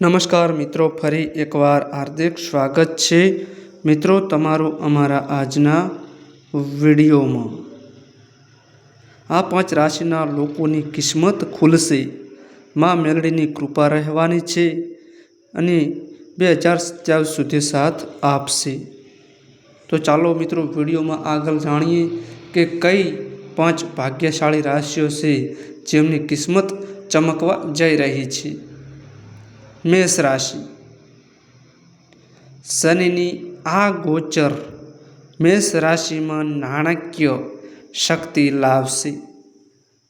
નમસ્કાર મિત્રો, ફરી એકવાર હાર્દિક સ્વાગત છે. મિત્રો, તમારું અમારા આજના વિડીયોમાં. આ પાંચ રાશિના લોકોની કિસ્મત ખુલશે. માં મેલડીની કૃપા રહેવાની છે અને બે હજાર સત્યાવીસ સુધી સાથ આપશે. તો ચાલો મિત્રો, વિડીયોમાં આગળ જાણીએ કે કઈ પાંચ ભાગ્યશાળી રાશિઓ છે જેમની કિસ્મત ચમકવા જઈ રહી છે. મેષ રાશિ. શનિની આ ગોચર મેષ રાશિમાં નાણાકીય શક્તિ લાવશે.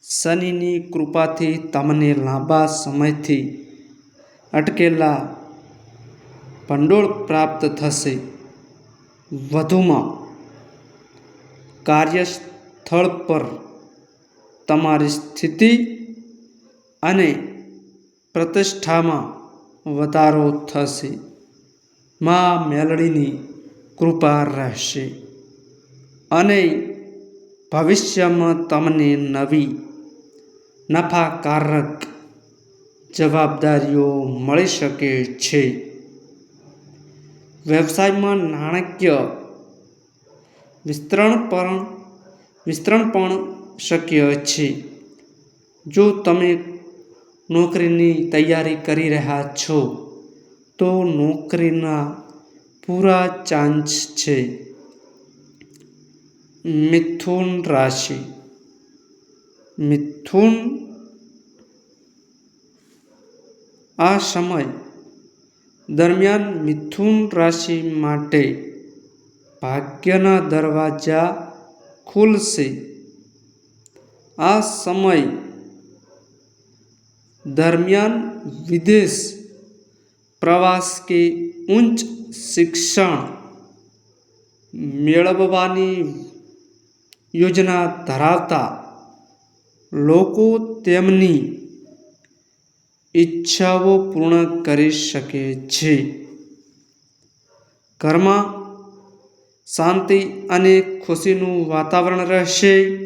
શનિની કૃપાથી તમને લાંબા સમયથી અટકેલા ભંડોળ પ્રાપ્ત થશે. વધુમાં કાર્યસ્થળ પર તમારી સ્થિતિ અને પ્રતિષ્ઠામાં વધારો થશે માં મેલડીની કૃપા રહેશે. અને ભવિષ્યમાં તમને નવી નફાકારક જવાબદારીઓ મળી શકે છે. વ્યવસાયમાં નાણાકીય વિસ્તરણ પણ વિસ્તરણ પણ શક્ય છે. જો તમે નોકરીની તૈયારી કરી રહ્યા છો, તો નોકરીના પૂરા ચાન્સ છે. મિથુન રાશિ. મિથુન, આ સમય દરમિયાન મિથુન રાશિ માટે ભાગ્યના દરવાજા ખુલશે. આ સમય દરમિયાન વિદેશ પ્રવાસ કે ઉચ્ચ શિક્ષણ મેળવવાની યોજના ધરાવતા લોકો તેમની ઈચ્છાઓ પૂર્ણ કરી શકે છે. ઘરમાં શાંતિ અને ખુશીનું વાતાવરણ રહેશે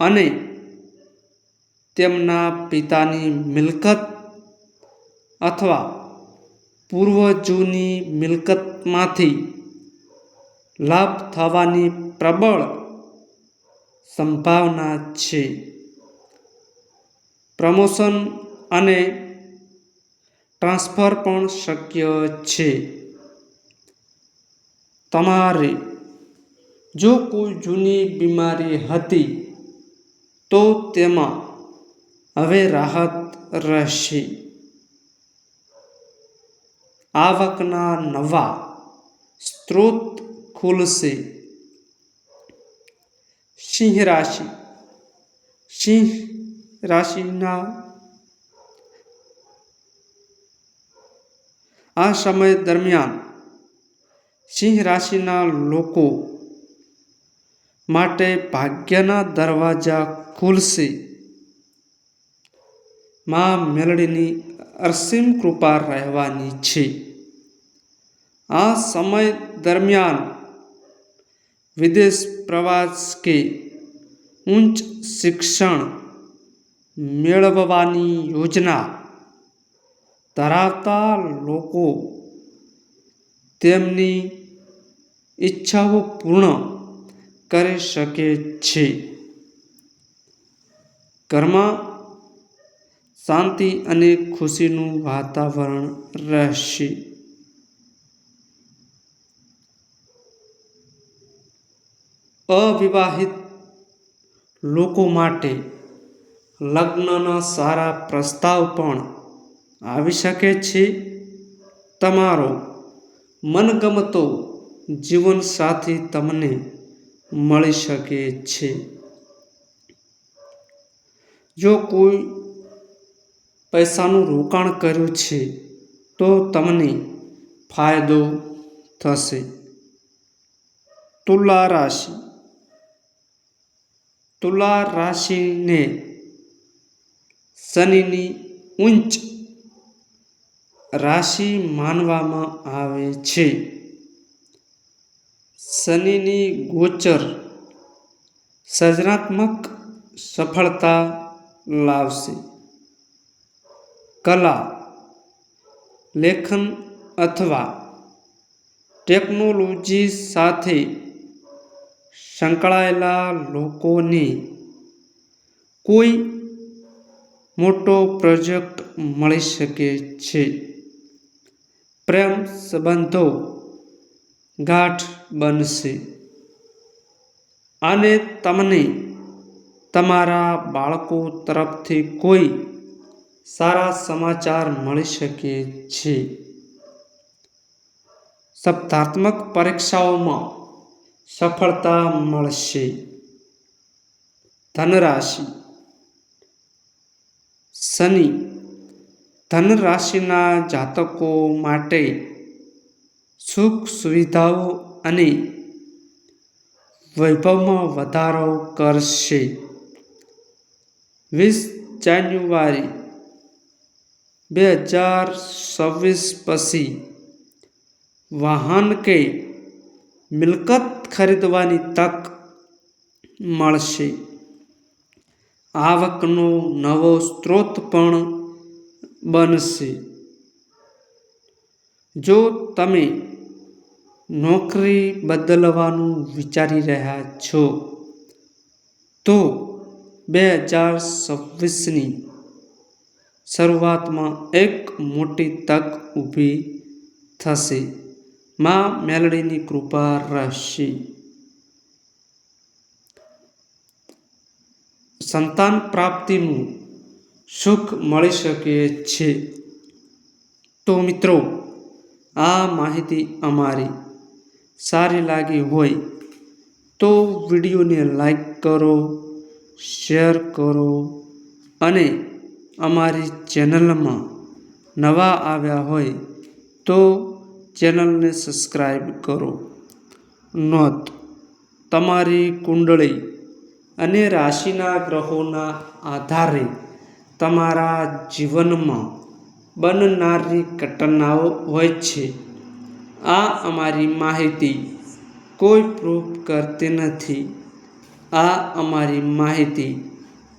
અને તેમના પિતાની મિલકત અથવા પૂર્વજોની મિલકતમાંથી લાભ થવાની પ્રબળ સંભાવના છે. પ્રમોશન અને ટ્રાન્સફર પણ શક્ય છે. તમારે જો કોઈ જૂની બીમારી હતી તો તેમાં હવે રાહત રહેશે આવકના નવા સ્ત્રોત ખુલશે સિંહ રાશિ સિંહ રાશિના આ સમય દરમિયાન સિંહ રાશિના લોકો માટે ભાગ્યના દરવાજા ખુલશે માં મેલડીની અરસીમ કૃપા રહેવાની છે. આ સમય દરમિયાન વિદેશ પ્રવાસ કે ઉચ્ચ શિક્ષણ મેળવવાની યોજના ધરાવતા લોકો તેમની ઈચ્છાઓ પૂર્ણ કરી શકે છે. ઘરમાં શાંતિ અને ખુશીનું વાતાવરણ રહેશે. અવિવાહિત લોકો માટે લગ્નના સારા પ્રસ્તાવ પણ આવી શકે છે. તમારો મનગમતો જીવનસાથી તમને મળી શકે છે. જો કોઈ પૈસાનું રોકાણ કર્યું છે, તો તમને ફાયદો થશે. તુલા રાશિ. તુલા રાશિને શનિની ઉંચ રાશિ માનવામાં આવે છે. શનિની ગોચર સર્જનાત્મક સફળતા લાવશે. કલા, લેખન અથવા ટેકનોલોજી સાથે સંકળાયેલા લોકોને કોઈ મોટો પ્રોજેક્ટ મળી શકે છે? પ્રેમ સંબંધો ગાંઠ બનશે. અને તમને તમારા બાળકો તરફથી કોઈ સારા સમાચાર મળી શકે છે. સ્પર્ધાત્મક પરીક્ષાઓમાં સફળતા મળશે. ધનરાશિ. શનિ. ધનરાશિના જાતકો માટે સુખ સુવિધાઓ અને વૈભવમાં વધારો કરશે. વીસ જાન્યુઆરી બે હજાર છવ્વીસ પછી વાહન કે મિલકત ખરીદવાની તક મળશે. આવકનો નવો સ્ત્રોત પણ બનશે. જો તમે નોકરી બદલવાનું વિચારી રહ્યા છો, તો બે હજાર છવ્વીસની શરૂઆતમાં એક મોટી તક ઊભી થશે. માં મેલડીની કૃપા રહેશે. સંતાન પ્રાપ્તિનું સુખ મળી શકે છે. તો મિત્રો, આ માહિતી અમારી સારી લાગી હોય તો વિડીયોને લાઈક કરો, શેર કરો અને અમારી ચેનલમાં નવા આવ્યા હોય તો ચેનલને સબસ્ક્રાઈબ કરો. નોંધ, તમારી કુંડળી અને રાશિના ગ્રહોના આધારે તમારા જીવનમાં બનનારી ઘટનાઓ હોય છે. આ અમારી માહિતી કોઈ પ્રૂફ કરતી નથી. આ અમારી માહિતી